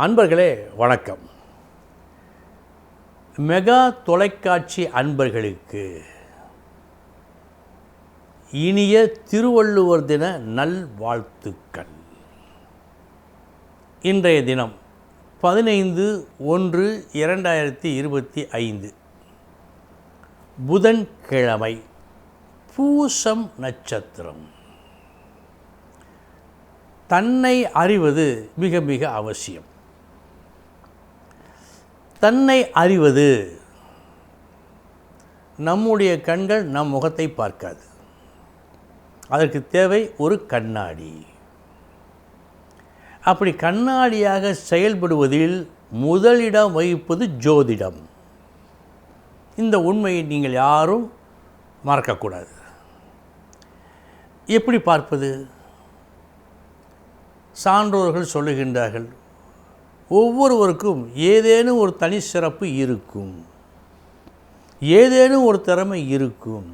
அன்பர்களே வணக்கம். மெகா தொலைக்காட்சி அன்பர்களுக்கு இனிய திருவள்ளுவர் தின நல்வாழ்த்துக்கள். இன்றைய தினம் பதினைந்து ஒன்று இரண்டாயிரத்தி இருபத்தி ஐந்து. புதன்கிழமை பூசம் நட்சத்திரம். தன்னை அறிவது மிக மிக அவசியம். தன்னை அறிவது. நம்முடைய கண்கள் நம் முகத்தை பார்க்காது. அதற்கு தேவை ஒரு கண்ணாடி. அப்படி கண்ணாடியாக செயல்படுவதில் முதலிடம் வகிப்பது ஜோதிடம். இந்த உண்மையை நீங்கள் யாரும் மறக்கக்கூடாது. எப்படி பார்ப்பது? சான்றோர்கள் சொல்லுகின்றார்கள் ஒவ்வொருவருக்கும் ஏதேனும் ஒரு தனி சிறப்பு இருக்கும். ஏதேனும் ஒரு திறமை இருக்கும்.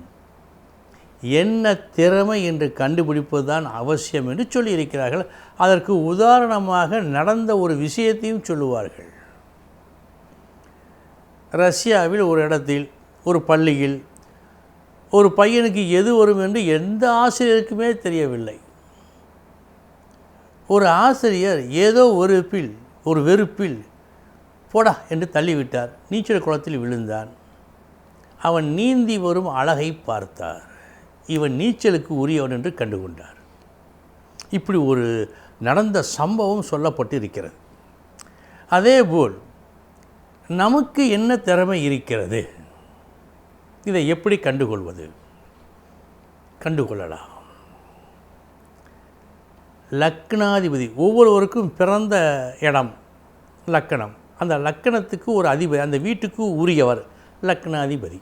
என்ன திறமை என்று கண்டுபிடிப்பது தான் அவசியம் என்று சொல்லியிருக்கிறார்கள். அதற்கு உதாரணமாக நடந்த ஒரு விஷயத்தையும் சொல்லுவார்கள். ரஷ்யாவில் ஒரு இடத்தில் ஒரு பள்ளியில் ஒரு பையனுக்கு எது வரும் என்று எந்த ஆசிரியருக்குமே தெரியவில்லை. ஒரு ஆசிரியர் ஏதோ ஒரு பில் ஒரு வெறுப்பில் போடா என்று தள்ளிவிட்டார். நீச்சல் குளத்தில் விழுந்தான். அவன் நீந்தி வரும் அழகை பார்த்தார். இவன் நீச்சலுக்கு உரியவன் என்று கண்டுகொண்டார். இப்படி ஒரு நடந்த சம்பவம் சொல்லப்பட்டு இருக்கிறது அதேபோல் நமக்கு என்ன திறமை இருக்கிறது? இதை எப்படி கண்டுகொள்வது? கண்டுகொள்ளலாம். லக்னாதிபதி ஒவ்வொருவருக்கும் பிறந்த இடம் லக்கணம். அந்த லக்கணத்துக்கு ஒரு அதிபதி அந்த வீட்டுக்கு உரியவர் லக்னாதிபதி.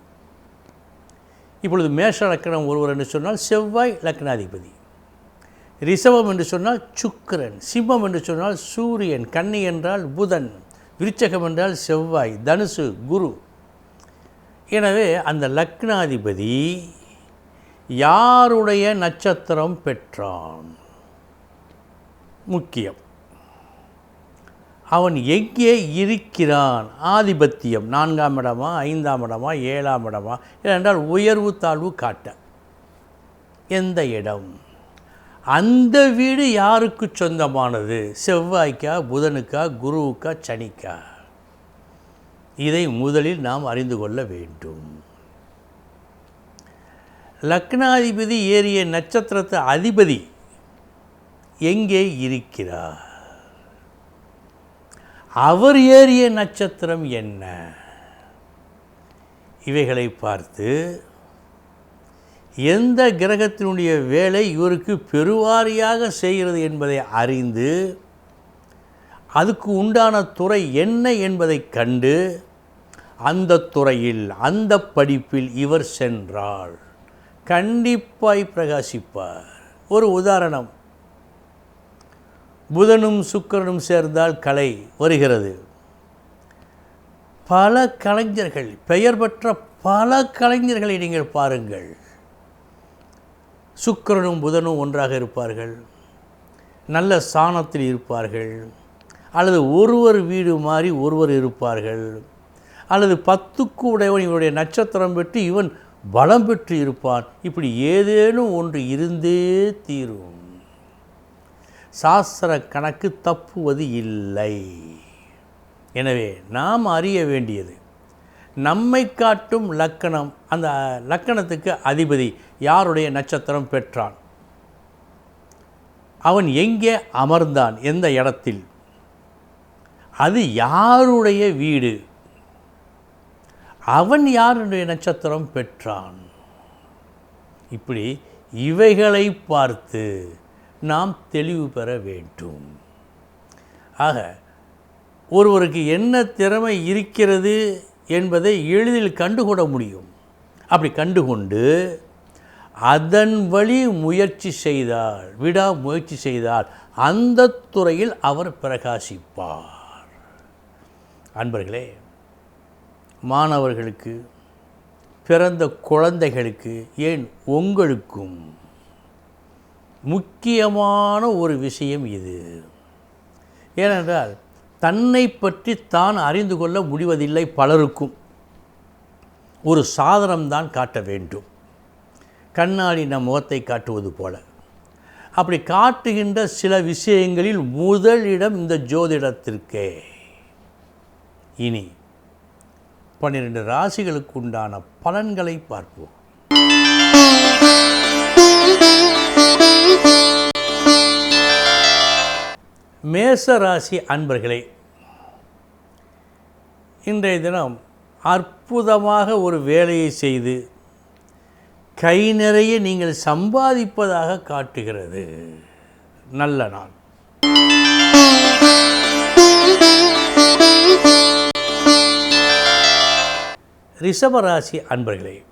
இப்பொழுது மேஷ லக்கணம் ஒருவர் என்று சொன்னால் செவ்வாய் லக்னாதிபதி. ரிஷபம் என்று சொன்னால் சுக்கரன். சிம்மம் என்று சொன்னால் சூரியன். கன்னி என்றால் புதன். விருச்சகம் என்றால் செவ்வாய். தனுசு குரு. எனவே அந்த லக்னாதிபதி யாருடைய நட்சத்திரம் பெற்றான்? முக்கியம். அவன் எங்கே இருக்கிறான்? ஆதிபத்தியம் நான்காம் இடமா ஐந்தாம் இடமா ஏழாம் இடமா? ஏனென்றால் உயர்வு தாழ்வு காட்ட. எந்த இடம்? அந்த வீடு யாருக்கு சொந்தமானது? செவ்வாய்க்கா புதனுக்கா குருவுக்கா சனிக்கா? இதை முதலில் நாம் அறிந்து கொள்ள வேண்டும். லக்னாதிபதி ஏறிய நட்சத்திரத்து அதிபதி எங்கே இருக்கிறார்? அவர் ஏறிய நட்சத்திரம் என்ன? இவைகளை பார்த்து எந்த கிரகத்தினுடைய வேலை இவருக்கு பெருவாரியாக செய்கிறது என்பதை அறிந்து அதுக்கு உண்டான துறை என்ன என்பதை கண்டு அந்த துறையில் அந்த படிப்பில் இவர் சென்றால் கண்டிப்பாய் பிரகாசிப்பார். ஒரு உதாரணம். புதனும் சுக்கரனும் சேர்ந்தால் கலை வருகிறது. பல கலைஞர்கள் பெயர் பெற்ற பல கலைஞர்களை நீங்கள் பாருங்கள். சுக்கரனும் புதனும் ஒன்றாக இருப்பார்கள். நல்ல சாணத்தில் இருப்பார்கள். அல்லது ஒருவர் வீடு மாறி ஒருவர் இருப்பார்கள். அல்லது பத்துக்கு உடையவன் இவனுடைய நட்சத்திரம் பெற்று இவன் பலம் பெற்று இருப்பான். இப்படி ஏதேனும் ஒன்று இருந்தே தீரும். சாஸ்திர கணக்கு தப்புவது இல்லை. எனவே நாம் அறிய வேண்டியது நம்மை காட்டும் லக்கணம் அந்த லக்கணத்துக்கு அதிபதி யாருடைய நட்சத்திரம் பெற்றான்? அவன் எங்கே அமர்ந்தான்? எந்த இடத்தில்? அது யாருடைய வீடு? அவன் யாருடைய நட்சத்திரம் பெற்றான்? இப்படி இவைகளை பார்த்து நாம் தெளிவு பெற வேண்டும். ஆக ஒருவருக்கு என்ன திறமை இருக்கிறது என்பதை எளிதில் கண்டுகொட முடியும். அப்படி கண்டுகொண்டு அதன் வழி முயற்சி செய்தால் விடா முயற்சி செய்தால் அந்த துறையில் அவர் பிரகாசிப்பார். அன்பர்களே மாணவர்களுக்கு பிறந்த குழந்தைகளுக்கு ஏன் உங்களுக்கும் முக்கியமான ஒரு விஷயம் இது. ஏனென்றால் தன்னை பற்றி தான் அறிந்து கொள்ள முடிவதில்லை பலருக்கும். ஒரு சாதனம்தான் காட்ட வேண்டும். கண்ணாடி நம் முகத்தை காட்டுவது போல. அப்படி காட்டுகின்ற சில விஷயங்களில் முதலிடம் இந்த ஜோதிடத்திற்கே. இனி பன்னிரண்டு ராசிகளுக்கு உண்டான பலன்களை பார்ப்போம். மேச ராசி அன்பர்களே இன்றைய தினம் அற்புதமாக ஒரு வேலையை செய்து கை நிறைய நீங்கள் சம்பாதிப்பதாக காட்டுகிறது. நல்ல நாள். ரிஷபராசி அன்பர்களே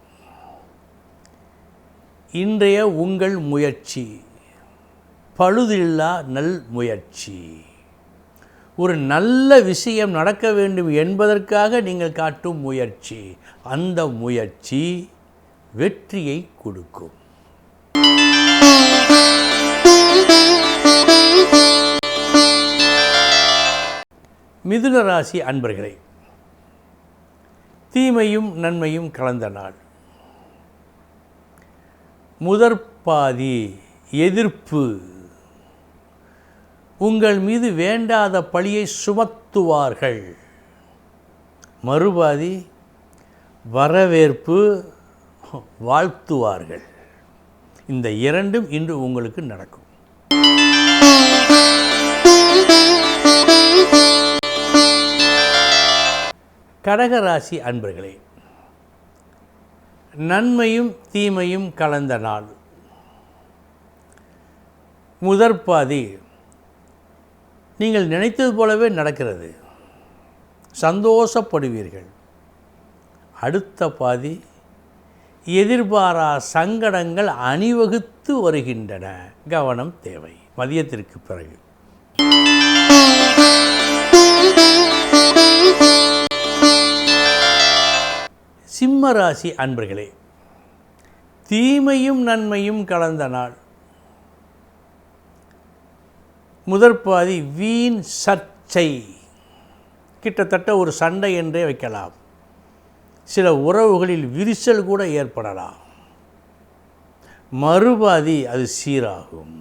இன்றைய உங்கள் முயற்சி. பழுதில்லா நல் முயற்சி. ஒரு நல்ல விஷயம் நடக்க வேண்டும் என்பதற்காக நீங்கள் காட்டும் முயற்சி. அந்த முயற்சி வெற்றியை கொடுக்கும். மிதுன ராசி அன்பர்களே தீமையும் நன்மையும் கலந்த நாள். முதற்பாதி எதிர்ப்பு. உங்கள் மீது வேண்டாத பழியை சுமத்துவார்கள். மறுபாதி வரவேற்பு வாழ்த்துவார்கள். இந்த இரண்டும் இன்று உங்களுக்கு நடக்கும். கடகராசி அன்பர்களே நன்மையும் தீமையும் கலந்த நாள். முதற்பாதி நீங்கள் நினைத்தது போலவே நடக்கிறது. சந்தோஷப்படுவீர்கள். அடுத்த பாதி எதிர்பாரா சங்கடங்கள் அணிவகுத்து வருகின்றன. கவனம் தேவை. மதியத்திற்கு பிறகு. சிம்ம ராசி அன்பர்களே தீமையும் நன்மையும் கலந்த நாள். முதற்பாதி வீண் சர்ச்சை. கிட்டத்தட்ட ஒரு சண்டை என்றே வைக்கலாம். சில உறவுகளில் விரிசல் கூட ஏற்படலாம். மறுபாதி அது சீராகும்.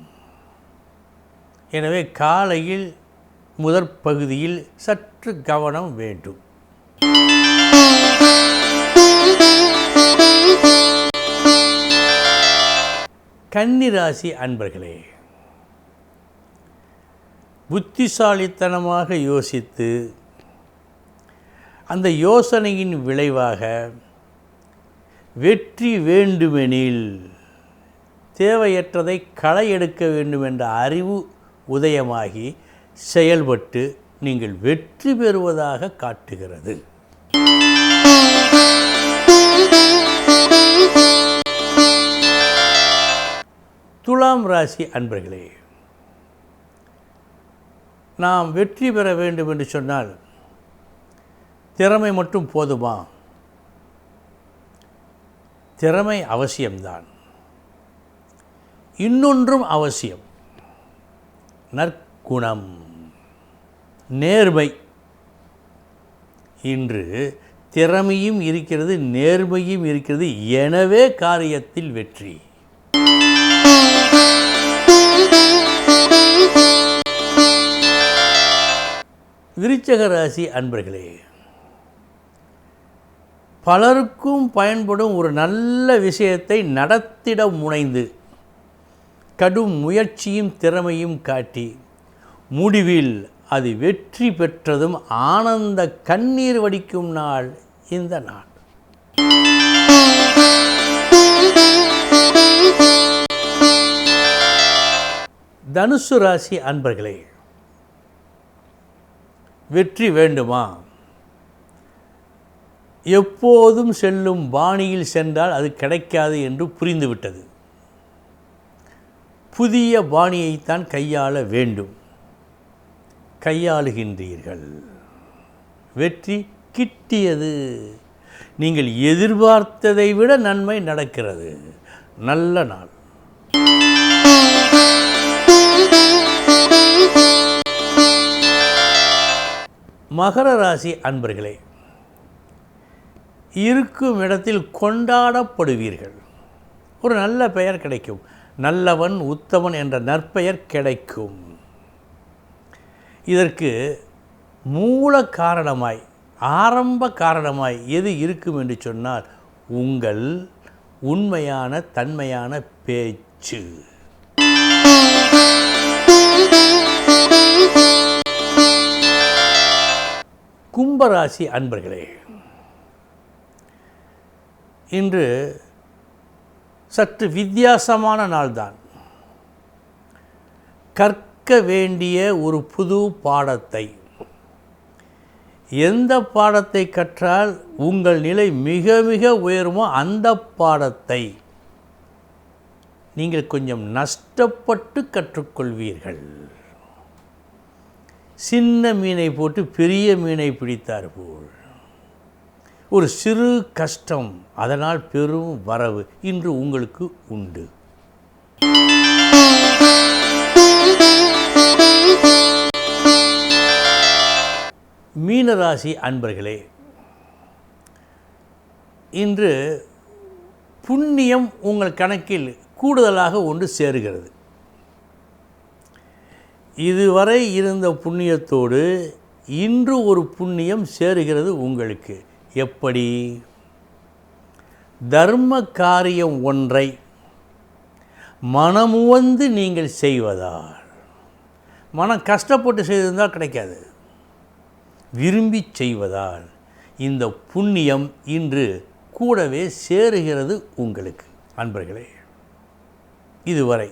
எனவே காலையில் முதற் பகுதியில் சற்று கவனம் வேண்டும். கன்னிராசி அன்பர்களே புத்திசாலித்தனமாக யோசித்து அந்த யோசனையின் விளைவாக வெற்றி வேண்டுமெனில் தேவையற்றதை களை எடுக்க வேண்டும் என்ற அறிவு உதயமாகி செயல்பட்டு நீங்கள் வெற்றி பெறுவதாக காட்டுகிறது. ராசி அன்பர்களே நாம் வெற்றி பெற வேண்டும் என்று சொன்னால் திறமை மட்டும் போதுமா? திறமை அவசியம்தான். இன்னொன்றும் அவசியம். நற்குணம் நேர்மை. இன்று திறமையும் இருக்கிறது நேர்மையும் இருக்கிறது. எனவே காரியத்தில் வெற்றி. விருச்சக ராசி அன்பர்களே பலருக்கும் பயன்படும் ஒரு நல்ல விஷயத்தை நடத்திட முனைந்து கடும் முயற்சியும் திறமையும் காட்டி முடிவில் அது வெற்றி பெற்றதும் ஆனந்த கண்ணீர் வடிக்கும் நாள் இந்த நாள். தனுசு ராசி அன்பர்களே வெற்றி வேண்டுமா? எப்போதும் செல்லும் பாணியில் சென்றால் அது கிடைக்காது என்று புரிந்துவிட்டது. புதிய பாணியைத்தான் கையாள வேண்டும். கையாளுகின்றீர்கள். வெற்றி கிட்டியது. நீங்கள் எதிர்பார்த்ததை விட நன்மை நடக்கிறது. நல்ல நாள். மகர ராசி அன்பர்களே இருக்கும் இடத்தில் கொண்டாடப்படுவீர்கள். ஒரு நல்ல பெயர் கிடைக்கும். நல்லவன் உத்தமன் என்ற நற்பெயர் கிடைக்கும். இதற்கு மூல காரணமாய் ஆரம்ப காரணமாய் எது இருக்கும் என்று சொன்னால் உங்கள் உண்மையான தன்மையான பேச்சு. கும்பராசி அன்பர்களே இன்று சற்று வித்தியாசமான நாள்தான். கற்க வேண்டிய ஒரு புது பாடத்தை. எந்த பாடத்தை கற்றால் உங்கள் நிலை மிக மிக உயருமோ அந்த பாடத்தை நீங்கள் கொஞ்சம் நஷ்டப்பட்டு கற்றுக்கொள்வீர்கள். சின்ன மீனை போட்டு பெரிய மீனை பிடித்தார் போல். ஒரு சிறு கஷ்டம் அதனால் பெரும் வரவு இன்று உங்களுக்கு உண்டு. மீனராசி அன்பர்களே இன்று புண்ணியம் உங்கள் கணக்கில் கூடுதலாக ஒன்று சேருகிறது. இதுவரை இருந்த புண்ணியத்தோடு இன்று ஒரு புண்ணியம் சேருகிறது உங்களுக்கு. எப்படி? தர்ம காரியம் ஒன்றை மனமுவந்து நீங்கள் செய்வதால். மனம் கஷ்டப்பட்டு செய்திருந்தால் கிடைக்காது. விரும்பி செய்வதால் இந்த புண்ணியம் இன்று கூடவே சேருகிறது உங்களுக்கு. அன்பர்களே இதுவரை